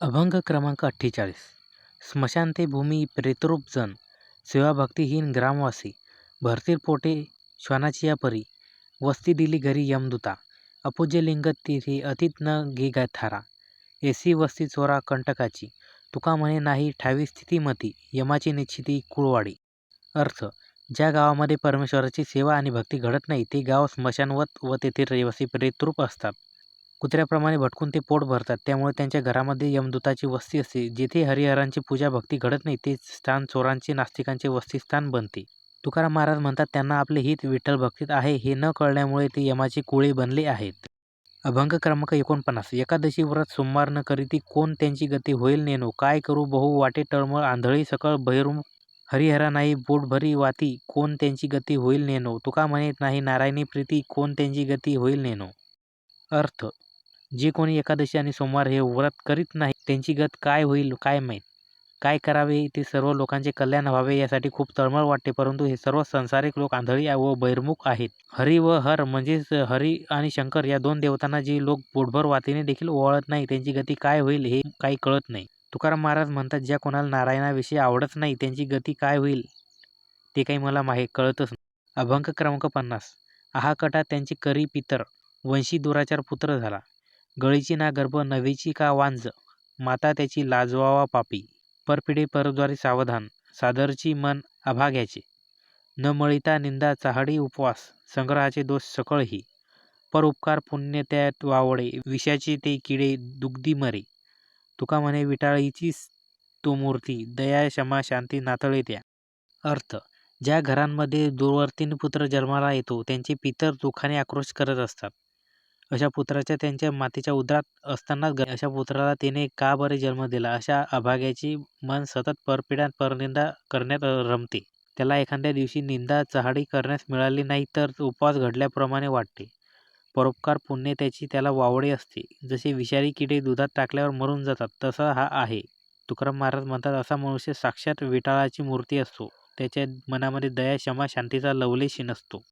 अभंग क्रमांक अठ्ठेचाळीस. स्मशांते भूमी प्रेतरूप जण सेवाभक्तिहीन ग्रामवासी भरतील पोटे श्वानाची या परी वस्ती दिली घरी यमदूता अपूज्य लिंग तिथे अतीत न घे गा थारा एसी वस्ती चोरा कंटकाची तुका म्हणे नाही ठावी स्थितीमती यमाची निश्चिती कुळवाडी. अर्थ ज्या गावामध्ये परमेश्वराची सेवा आणि भक्ती घडत नाही ते गाव स्मशानवत व तेथील रहिवासी प्रेतरूप असतात. कुत्र्याप्रमाणे भटकून ते पोट भरतात. त्यामुळे त्यांच्या घरामध्ये यमदूताची वस्ती असते. जेथे हरिहरांची पूजा भक्ती घडत नाही ते स्थान चोरांचे नास्तिकांचे वस्तीस्थान बनते. तुकाराम महाराज म्हणतात त्यांना आपले हित विठ्ठल भक्तीत आहे हे न कळल्यामुळे ते यमाचे कुळे बनले आहेत. अभंग क्रमांक एकोणपन्नास. एकादशी व्रत सोमवार न करीती कोण त्यांची गती होईल नेनो? काय करू? बहु वाटे टळमळ आंधळी सकळ बहिरूम हरिहरा नाही बोटभरी वाती कोण त्यांची गती होईल नेनो? तुका म्हणत नाही नारायणी प्रीती कोण त्यांची गती होईल नेनो? अर्थ जे कोणी एकादशी आणि सोमवार हे व्रत करीत नाही त्यांची गत काय होईल काय माहीत? काय करावे ते सर्व लोकांचे कल्याण व्हावे यासाठी खूप तळमळ वाटते परंतु हे सर्व संसारिक लोक आंधळी व बहिर्मुख आहेत. हरी व हर म्हणजेच हरी आणि शंकर या दोन देवतांना जे लोक पोटभर वातीने देखील ओवाळत नाही त्यांची गती काय होईल हे काही कळत नाही. तुकाराम महाराज म्हणतात ज्या कोणाला नारायणाविषयी आवडत नाही त्यांची गती काय होईल ते काही मला माहीत कळतच नाही. अभंग क्रमांक पन्नास. आहाकटा त्यांची करी पितर वंशी दुराचार पुत्र झाला. गळीची ना गर्भ नवीची का वांज? माता त्याची लाजवावा पापी. परपिढे परद्वारे सावधान. सादरची मन अभाग्याचे. न मळिता निंदा चाहडी उपवास. संग्रहाचे दोष सकळही. पर उपकार पुण्य त्यात वावडे. विषाचे ते किडे दुग्धी मरे. तुका म्हणे विटाळीचीच तो मूर्ती. दया क्षमा शांती नातळे त्या. अर्थ. ज्या घरांमध्ये दूरवर्तीन पुत्र जन्माला येतो त्यांचे पितर दुःखाने आक्रोश करत असतात. अशा पुत्राच्या त्यांच्या मातेच्या उदरात असतानाच अशा पुत्राला तिने का बरे जन्म दिला? अशा अभाग्याची मन सतत परपिडा परनिंदा करण्यात रमते. त्याला एखाद्या दिवशी निंदा चहाडी करण्यास मिळाली नाही तर उपवास घडल्याप्रमाणे वाटते. परोपकार पुण्य त्याची त्याला वावडे असते. जसे विषारी किडे दुधात टाकल्यावर मरून जातात तसा हा आहे. तुकाराम महाराज म्हणतात असा मनुष्य साक्षात विटाळाची मूर्ती असतो. त्याच्या मनामध्ये दया क्षमा शांतीचा लवलेश नसतो.